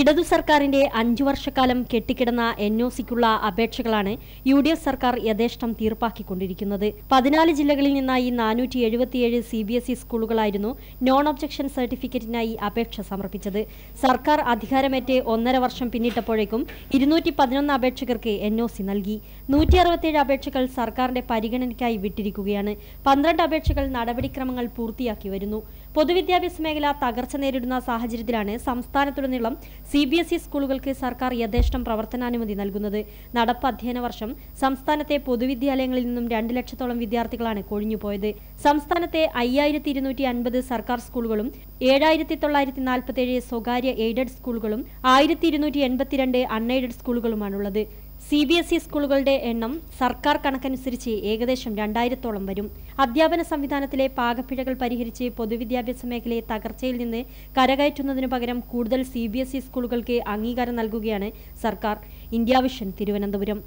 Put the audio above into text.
ഇടതു സർക്കാരിന്റെ അഞ്ചു വർഷക്കാലം കെട്ടിക്കിടന്ന എൻ ഒ സിക്കുള്ള അപേക്ഷകളാണ് യു ഡി എഫ് സർക്കാർ യഥേഷ്ടം തീർപ്പാക്കിക്കൊണ്ടിരിക്കുന്നത്. പതിനാല് ജില്ലകളിൽ നിന്നായി നാനൂറ്റി എഴുപത്തിയേഴ് സി ബി എസ് ഇ സ്കൂളുകളായിരുന്നു നോൺ ഒബ്ജക്ഷൻ സർട്ടിഫിക്കറ്റിനായി അപേക്ഷ സമർപ്പിച്ചത്. സർക്കാർ അധികാരമേറ്റ് ഒന്നര വർഷം പിന്നിട്ടപ്പോഴേക്കും ഇരുന്നൂറ്റി പതിനൊന്ന് അപേക്ഷകർക്ക് എൻ ഒ സി നൽകി. നൂറ്റി അറുപത്തിയേഴ് അപേക്ഷകൾ സർക്കാരിന്റെ പരിഗണനയ്ക്കായി വിട്ടിരിക്കുകയാണ്. പന്ത്രണ്ട് അപേക്ഷകൾ നടപടിക്രമങ്ങൾ പൂർത്തിയാക്കി വരുന്നു. പൊതുവിദ്യാഭ്യാസ മേഖല തകർച്ച നേരിടുന്ന സാഹചര്യത്തിലാണ് സംസ്ഥാനത്തുടനീളം സി ബി എസ് ഇ സ്കൂളുകൾക്ക് സർക്കാർ യഥേഷ്ടം പ്രവർത്തനാനുമതി നൽകുന്നത്. നടപ്പ് അധ്യയന വർഷം സംസ്ഥാനത്തെ പൊതുവിദ്യാലയങ്ങളിൽ നിന്നും രണ്ട് ലക്ഷത്തോളം വിദ്യാർത്ഥികളാണ് കൊഴിഞ്ഞുപോയത്. സംസ്ഥാനത്തെ അയ്യായിരത്തി ഇരുന്നൂറ്റി അൻപത് സർക്കാർ സ്കൂളുകളും ഏഴായിരത്തി തൊള്ളായിരത്തി നാൽപ്പത്തേഴ് സ്വകാര്യ എയ്ഡഡ് സ്കൂളുകളും ആയിരത്തി ഇരുന്നൂറ്റി എൺപത്തിരണ്ട് അൺഎയ്ഡഡ് സ്കൂളുകളുമാണുള്ളത്. സി ബി എസ് ഇ സ്കൂളുകളുടെ എണ്ണം സർക്കാർ കണക്കനുസരിച്ച് ഏകദേശം രണ്ടായിരത്തോളം വരും. അധ്യാപന സംവിധാനത്തിലെ പാകപ്പിഴകൾ പരിഹരിച്ച് പൊതുവിദ്യാഭ്യാസ മേഖലയെ തകർച്ചയിൽ നിന്ന് കരകയറ്റുന്നതിനു പകരം കൂടുതൽ സി ഇ സ്കൂളുകൾക്ക് അംഗീകാരം നൽകുകയാണ് സർക്കാർ. ഇന്ത്യാവിഷൻ തിരുവനന്തപുരം.